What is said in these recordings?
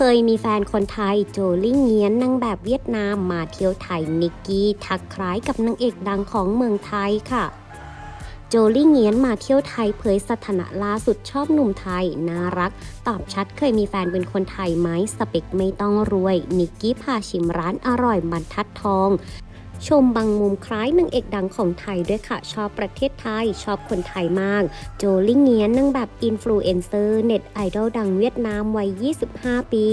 เคยมีแฟนคนไทยโจลี่เงียนนางแบบเวียดนามมาเที่ยวไทยนิกกี้ทักคล้ายกับนางเอกดังของเมืองไทยค่ะ โจลี่เงียนมาเที่ยวไทยเผยสถานะล่าสุดชอบหนุ่มไทย น่ารัก ตอบชัดเคยมีแฟนเป็นคนไทยไหมสเปคไม่ต้องรวย นิกกี้พาชิมร้านอร่อยบรรทัดทอง ชมบางมุมคล้ายนางเอกดังของไทยด้วยค่ะ ชอบประเทศไทย ชอบคนไทยมาก โจลี่เงียนนางแบบอินฟลูเอนเซอร์เน็ตไอดอลดังเวียดนามวัย 25 ปี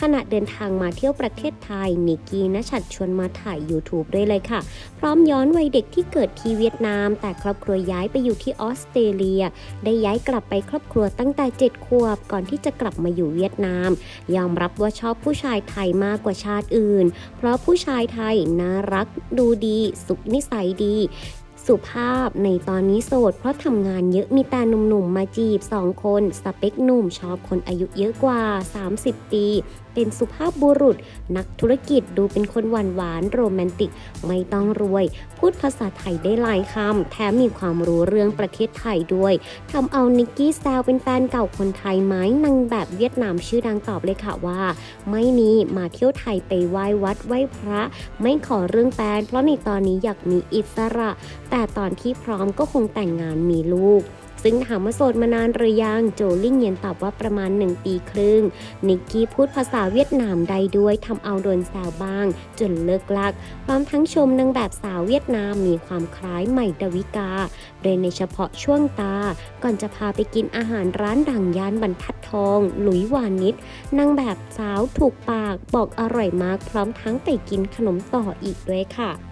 ขณะเดินทางมาเที่ยวประเทศไทย นิกกี้นชัดชวนมาถ่าย YouTube ด้วยเลยค่ะ พร้อมย้อนวัยเด็กที่เกิดที่เวียดนาม แต่ครอบครัวย้ายไปอยู่ที่ออสเตรเลีย ได้ย้ายกลับไปครอบครัวตั้งแต่7ขวบก่อนที่จะกลับมาอยู่เวียดนาม ยอมรับว่าชอบผู้ชายไทยมากกว่าชาติอื่น เพราะผู้ชายไทยน่ารักดูดี สุขนิสัยดี สุภาพในตอนนี้โสด เพราะทำงานเยอะมีแต่หนุ่มๆมาจีบ 2 คน สเปคหนุ่มชอบคนอายุเยอะกว่า 30 ปี เป็นสุภาพบุรุษ นักธุรกิจดูเป็นคนหวานหวานโรแมนติก ไม่ต้องรวย พูดภาษาไทยได้หลายคำแถมมีความรู้เรื่องประเทศไทยด้วยทำเอานิกกี้แซวเป็นแฟนเก่าคนไทยไหมนางแบบเวียดนามชื่อดังตอบเลยค่ะว่า ไม่มีมาเที่ยวไทยไปไหว้วัดไหว้พระ ไม่ขอเรื่องแฟนเพราะในตอนนี้อยากมีอิสระแต่ตอนที่พร้อมก็คงแต่งงานมีลูก ซึ่งถามว่าโสดมานานหรือยัง โจลิ่งเยียนตอบว่าประมาณ 1 ปีครึ่ง นิกกี้พูดภาษาเวียดนามได้ด้วยทำเอาโดนแซวบ้าง จนเลิกลัก พร้อมทั้งชมนางแบบสาวเวียดนามมีความคล้ายใหม่ดาวิกา โดยในเฉพาะช่วงตา ก่อนจะพาไปกินอาหารร้านดังย่านบรรทัดทอง หลุยวานิชนางแบบสาวถูกปากบอกอร่อยมาก พร้อมทั้งไปกินขนมต่ออีกด้วยค่ะ